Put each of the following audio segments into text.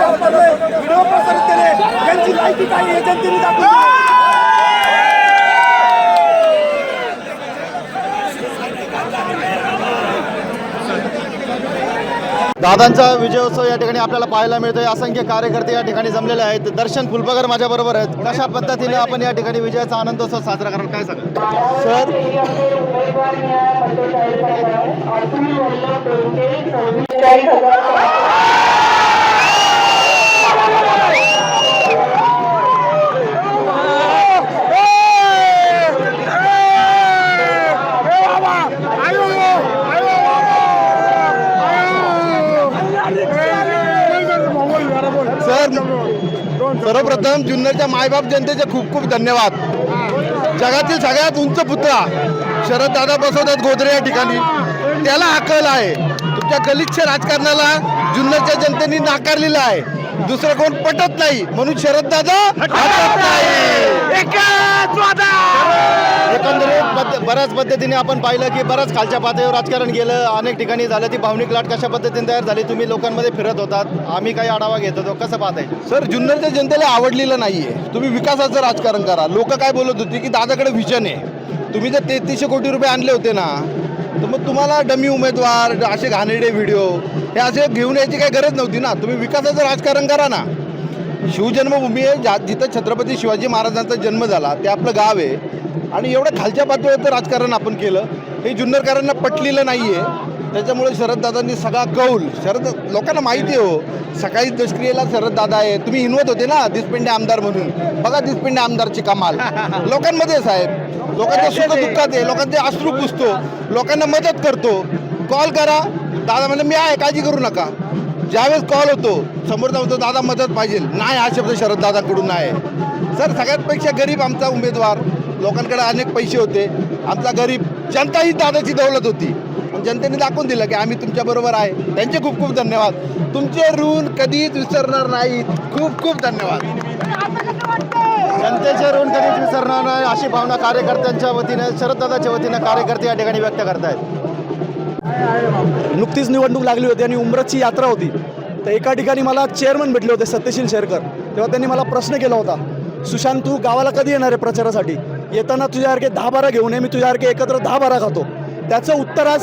Video प्रसारित केले. त्यांची लायकी. दादांचा विजयोत्सव या ठिकाणी आपल्याला पाहायला मिळतोय. असंख्य कार्यकर्ते या ठिकाणी जमलेले आहेत. दर्शन फुलपगर माझ्या बरोबर आहेत. कशा पद्धतीने आपण या ठिकाणी विजयाचा आनंदोत्सव साजरा कराल? काय सर. सर सर्वप्रथम जुन्नरच्या मायबाप जनतेचे खूप खूप धन्यवाद. जगातील सगळ्यात उंच पुतळा शरद दादा बसवतात गोदरे या ठिकाणी. त्याला अकल आहे. तुमच्या गलिच्छ राजकारणाला जुन्नरच्या जनतेने नाकारलेलं आहे. दुसरं कोण पटत नाही. म्हणून शरद दादा एकंदरीत बऱ्याच पद्धतीने आपण पाहिलं की बऱ्याच खालच्या पातळीवर राजकारण गेलं. अनेक ठिकाणी झालं ती भावनिक लाट कशा पद्धतीने तयार झाली? तुम्ही लोकांमध्ये फिरत होतात. आम्ही काही आढावा घेत होतो. कसं पाहताय? सर जुन्नरच्या जनतेला आवडलेलं नाहीये. तुम्ही विकासाचं राजकारण करा. लोक काय बोलत होती की दादाकडे व्हिजन आहे. तुम्ही जर तेहतीसशे कोटी रुपये आणले होते ना तर मग तुम्हाला डमी उमेदवार असे घाणेरडे व्हिडिओ हे असे घेऊन यायची काही गरज नव्हती ना. तुम्ही विकासाचं राजकारण करा ना. शिवजन्मभूमी आहे ज्या जिथं छत्रपती शिवाजी महाराजांचा जन्म झाला ते आपलं गाव आहे. आणि एवढं खालच्या पातळीवरचं राजकारण आपण केलं. हे जुन्नरकरांना पटलेलं नाही आहे त्याच्यामुळे शरददादांनी सगळा कौल शरद लोकांना माहिती आहे हो. सकाळी दशक्रियेला शरददादा आहे. तुम्ही हिनवत होते ना दिसपिंडे आमदार म्हणून. बघा दिसपिंडे आमदारची कमाल. लोकांमध्ये साहेब लोकांच्या सुख दुःखात आहे लोकांचे अश्रू पुसतो लोकांना मदत करतो. कॉल करा. दादा म्हणजे मी आहे काळजी करू नका. ज्यावेळेस कॉल होतो समोरचा म्हणतो दादा मदत पाहिजे. नाही हा शब्द शरद दादांकडून आहे सर सगळ्यातपेक्षा गरीब आमचा उमेदवार. लोकांकडे अनेक पैसे होते. आमचा गरीब जनता ही दादाची दौलत होती. जनतेने दाखवून दिलं की आम्ही तुमच्याबरोबर आहे. त्यांचे खूप खूप धन्यवाद. तुमचे ऋण कधीच विसरणार नाहीत. खूप खूप धन्यवाद. जनतेचे ऋण कधीच विसरणार नाही अशी भावना कार्यकर्त्यांच्या वतीने शरददादाच्या वतीने कार्यकर्ते या ठिकाणी व्यक्त करतायत. नुकतीच निवडणूक लागली होती आणि उमरतची यात्रा होती. तर एका ठिकाणी मला चेअरमन भेटले होते सत्यशील शेरकर. तेव्हा त्यांनी मला प्रश्न केला होता सुशांत तू गावाला कधी येणार आहे प्रचारासाठी? येताना तुझ्यासारखे दहा बारा घेऊन ये मी तुझ्यासारखे एकत्र दहा बारा खातो. त्याचं उत्तर आज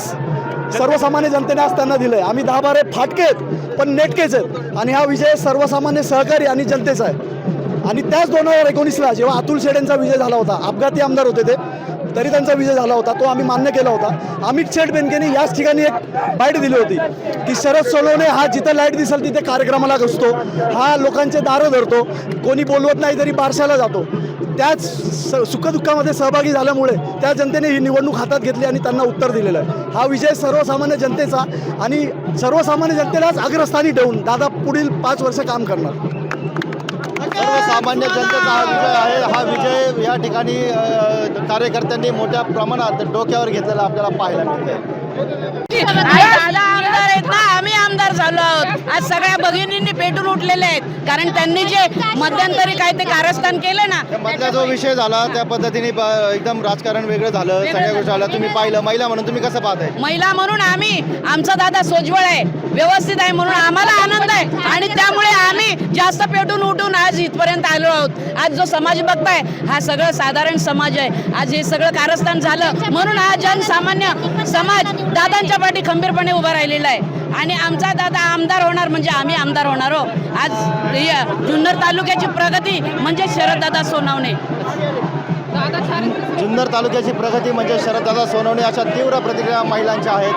सर्वसामान्य जनतेने आज त्यांना दिलं आहे आम्ही दहा बारे फाटके आहेत पण नेटकेच आहेत. आणि हा विजय सर्वसामान्य सहकारी आणि जनतेचा आहे. आणि त्याच दोन हजार एकोणीसला जेव्हा अतुल शेडेंचा विजय झाला होता अपघाती आमदार होते ते तरी त्यांचा विजय झाला होता तो आम्ही मान्य केला होता. अमित शेठ बेनकेने याच ठिकाणी एक बाईट दिली होती की शरद सोनवणे हा जिथे लाइट दिसेल तिथे कार्यक्रमाला घुसतो हा लोकांचे दारं धरतो कोणी बोलवत नाही तरी बारशाला जातो. त्याच स सुखदुःखामध्ये सहभागी झाल्यामुळे त्या जनतेने ही निवडणूक हातात घेतली आणि त्यांना उत्तर दिलेलं आहे. हा विजय सर्वसामान्य जनतेचा आणि सर्वसामान्य जनतेलाच अग्रस्थानी ठेवून दादा पुढील पाच वर्ष काम करणार. सर्वसामान्य जनतेचा हा विजय आहे. हा विजय या ठिकाणी कार्यकर्त्यांनी मोठ्या प्रमाणात डोक्यावर घेतलेला आपल्याला पाहायला मिळतंय. आमदार झालो आहोत. आज सगळ्या भगिनींनी पेटून उठलेले आहेत. कारण त्यांनी जे मध्यंतरी काय ते कारस्थान केलं ना मधला जो विषय झाला त्या पद्धतीने ब- एकदम राजकारण वेगळं झालं. सगळ्या गोष्टी झाल्या. तुम्ही पाहिलं महिला म्हणून तुम्ही कसं पाहताय? महिला म्हणून आम्ही आमचा दादा सोज्वळ आहे. व्यवस्थित आहे म्हणून आम्हाला आनंद आहे. आणि त्यामुळे आम्ही जास्त पेटून उठून आज इथपर्यंत आलो आहोत. आज जो समाज बघताय हा सगळं साधारण समाज आहे. आज हे सगळं कारस्थान झालं. म्हणून हा जनसामान्य समाज दादांच्या पाठी खंबीरपणे उभा राहिलेला आहे. आणि आमचा दादा आमदार होणार म्हणजे आम्ही आमदार होणार हो. आज जुन्नर तालुक्याची प्रगती म्हणजे शरददादा सोनावणे. जुन्नर तालुक्याची प्रगती म्हणजे शरददादा सोनवणे अशा तीव्र प्रतिक्रिया महिलांच्या आहेत.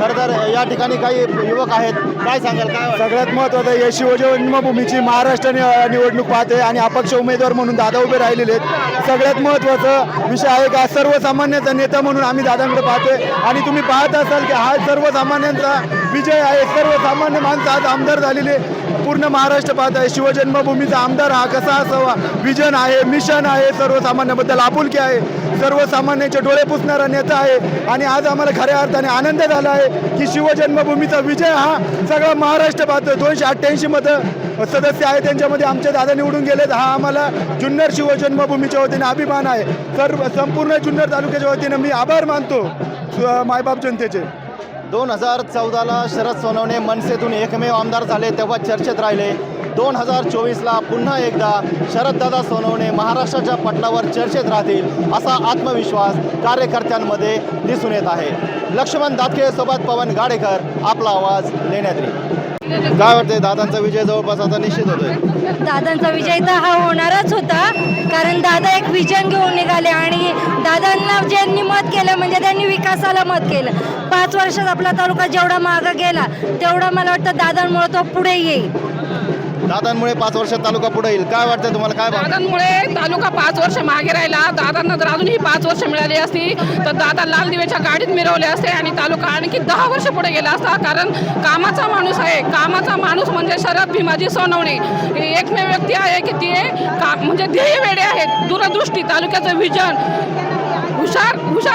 खरं तर या ठिकाणी काही युवक आहेत. काय सांगाल काय? सगळ्यात महत्त्वाचं हे शिवजन्मभूमीची महाराष्ट्र नि- निवडणूक पाहते आणि अपक्ष उमेदवार म्हणून दादा उभे राहिलेले आहेत. सगळ्यात महत्त्वाचं विषय आहे का सर्वसामान्यांचा नेता म्हणून आम्ही दादांकडे पाहतोय. आणि तुम्ही पाहत असाल की हा सर्वसामान्यांचा विजय आहे. सर्वसामान्य माणसं आज आमदार झालेले पूर्ण महाराष्ट्र पाहत आहे. शिवजन्मभूमीचा आमदार हा कसा असावा? विजन आहे मिशन आहे सर्वसामान्याबद्दल आपुलकी आहे. सर्वसामान्यांचे डोळे पुसणारा नेता आहे. आणि आज आम्हाला खऱ्या अर्थाने आनंद झाला आहे की शिवजन्मभूमीचा विजय हा सगळा महाराष्ट्र पाहतो दोनशे अठ्ठ्याऐंशी मतं सदस्य आहे त्यांच्यामध्ये आमचे दादा निवडून गेलेत. हा आम्हाला जुन्नर शिवजन्मभूमीच्या वतीने अभिमान आहे. सर्व संपूर्ण जुन्नर तालुक्याच्या वतीने मी आभार मानतो. मायबाप जनतेचे. दोन हजार चौदाला शरद सोनवणे मनसेतून एकमेव आमदार झाले तेव्हा चर्चेत राहिले. दोन हजार चोवीसला पुन्हा एकदा शरददादा सोनवणे महाराष्ट्राच्या पटलावर चर्चेत राहतील असा आत्मविश्वास कार्यकर्त्यांमध्ये दिसून येत आहे. लक्ष्मण दातखेसोबत पवन गाडेकर आपला आवाज लेण्याद्री. काय वाटतंय दादांचा विजय जवळपास आता निश्चित होतोय? दादांचा विजय तर हा होणारच होता कारण दादा एक विजन घेऊन निघाले आणि दादांना ज्यांनी मत केलं म्हणजे त्यांनी विकासाला मत केलं. पाच वर्षात आपला तालुका जेवढा मागं गेला तेवढा मला वाटतं दादांमुळे तो पुढे येईल. दादांमुळे पाच वर्षात तालुका पुढे येईल. काय वाटतं तुम्हाला? काय भावना? दादांमुळे तालुका पाच वर्ष मागे राहिला. दादांना जर अजूनही पाच वर्ष मिळाली असती तर दादा लाल दिवेच्या गाडीत मिरवले असते आणि तालुका आणखी दहा वर्ष पुढे गेला असता. कारण कामाचा माणूस आहे. कामाचा माणूस म्हणजे शरद भीमाजी सोनवणे. ही एकमेव व्यक्ती आहे की ती का म्हणजे ध्येय वेडे आहेत. दूरदृष्टी तालुक्याचं विजन.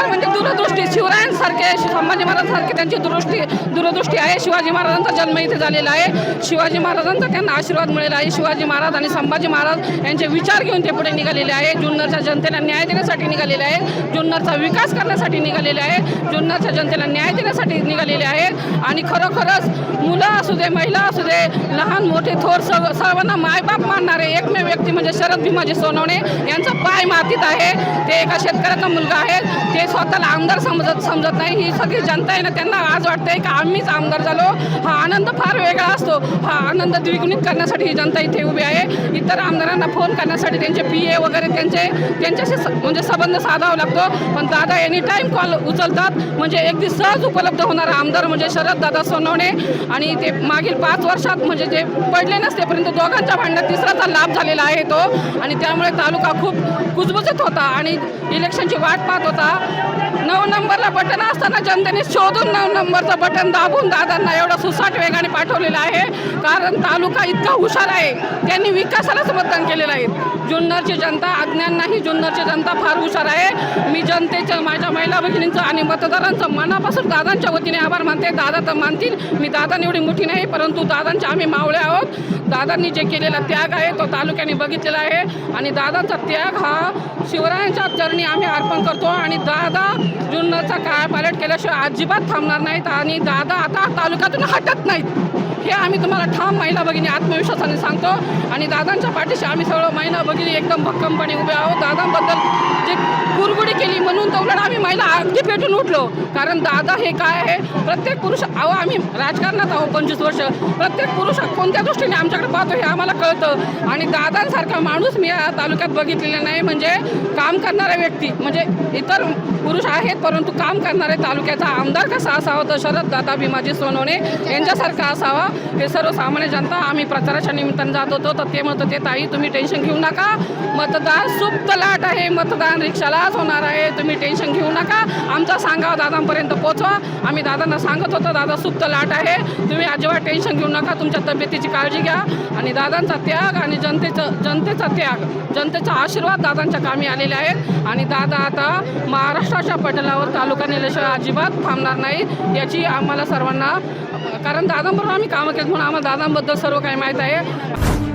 म्हणजे दूरदृष्टी शिवरायांसारखे संभाजी महाराजांसारखे त्यांची दृष्टी दूरदृष्टी आहे. शिवाजी महाराजांचा जन्म इथे झालेला आहे. शिवाजी महाराजांचा त्यांना आशीर्वाद मिळाला आहे. शिवाजी महाराज आणि संभाजी महाराज यांचे विचार घेऊन ते पुढे निघालेले आहे. जुन्नरच्या जनतेला न्याय देण्यासाठी निघालेले आहेत जुन्नरचा विकास करण्यासाठी निघालेले आहेत जुन्नरच्या जनतेला न्याय देण्यासाठी निघालेले आहेत आणि खरोखरच मुलं असू दे महिला असू दे लहान मोठे थोर सर्व सर्वांना मायबाप मानणारे एकमेव व्यक्ती म्हणजे शरद भीमाजी सोनवणे यांचा पाय मातीत आहे. ते एका शेतकऱ्याचा मुलगा आहे. ते स्वतःला आमदार समजत समजत नाही. ही सगळी जनता आहे ना त्यांना आज वाटतंय की आम्हीच आमदार झालो? हा आनंद फार वेगळा असतो. हा आनंद द्विगुणित करण्यासाठी ही जनता इथे उभी आहे. इतर आमदारांना फोन करण्यासाठी त्यांचे पी ए वगैरे त्यांचे त्यांच्याशी स- म्हणजे संबंध साधावा लागतो. पण दादा एनी टाईम कॉल उचलतात. म्हणजे अगदी सहज उपलब्ध होणारा आमदार म्हणजे शरद दादा सोनवणे. आणि ते मागील पाच वर्षात म्हणजे जे पडले नसते परंतु दोघांच्या भांडणात तिसराचा लाभ झालेला आहे तो. आणि त्यामुळे तालुका खूप कुजबुजत होता आणि इलेक्शनची वाट पाहत होता. Hallelujah. नऊ नंबरला बटन असताना जनतेने शोधून नऊ नंबरचं बटन दाबून दादांना एवढं सुसाट वेगाने पाठवलेलं आहे. कारण तालुका इतका हुशार आहे. त्यांनी विकासालाच मतदान केलेलं आहे. जुन्नरची जनता अज्ञान नाही. जुन्नरची जनता फार हुशार आहे. मी जनतेचं माझ्या महिला भगिनींचं आणि मतदारांचं मनापासून दादांच्या वतीने आभार मानते. दादा तर मानतील. मी दादा एवढी मोठी नाही परंतु दादांच्या आम्ही मावळे आहोत. दादांनी जे केलेला त्याग आहे तो तालुक्याने बघितलेला आहे. आणि दादांचा त्याग हा शिवरायांच्या चरणी आम्ही अर्पण करतो. आणि दादा जुन्नरचा काय पालट केल्याशिवाय अजिबात थांबणार नाहीत आणि दादा आता तालुक्यातून हटत नाहीत. हे आम्ही तुम्हाला ठाम महिला भगिनी आत्मविश्वासाने सांगतो. आणि दादांच्या पाठीशी आम्ही सगळं महिला भगिनी एकदम भक्कमपणे उभे आहोत. दादांबद्दल जे कुरगुडी केली म्हणून तर उलट आम्ही महिला अगदी पेटून उठलो. कारण दादा हे काय आहे? प्रत्येक पुरुष अहो आम्ही राजकारणात आहोत पंचवीस वर्ष. प्रत्येक पुरुष कोणत्या दृष्टीने आमच्याकडे पाहतो हे आम्हाला कळतं. आणि दादांसारखा माणूस मी या तालुक्यात बघितलेला नाही. म्हणजे काम करणारा व्यक्ती म्हणजे इतर पुरुष आहेत परंतु काम करणारे तालुक्याचा आमदार कसा असावा? तर शरद दादा भीमाजी सोनवणे यांच्यासारखा असावा. हे सर्वसामान्य जनता आम्ही प्रचाराच्या निमित्तानं जात होतो. तर ते म्हणत होते ताई तुम्ही टेन्शन घेऊ नका. मतदान सुप्त लाट आहे. मतदान रिक्षालाच होणार आहे. तुम्ही टेन्शन घेऊ नका. आमचा सांगावा दादांपर्यंत पोचवा. आम्ही दादांना सांगत होतो दादा सुप्त लाट आहे. तुम्ही अजिबात टेन्शन घेऊ नका. तुमच्या तब्येतीची काळजी घ्या. आणि दादांचा त्याग आणि जनतेचं जनतेचा त्याग जनतेचा आशीर्वाद दादांच्या कामी आलेले आहेत. आणि दादा आता महाराष्ट्राच्या पटलावर तालुका नेल्याशिवाय अजिबात थांबणार नाही याची आम्हाला सर्वांना कारण दादांबरोबर आम्ही कामं केलं म्हणून आम्हाला दादांबद्दल सर्व काही माहीत आहे.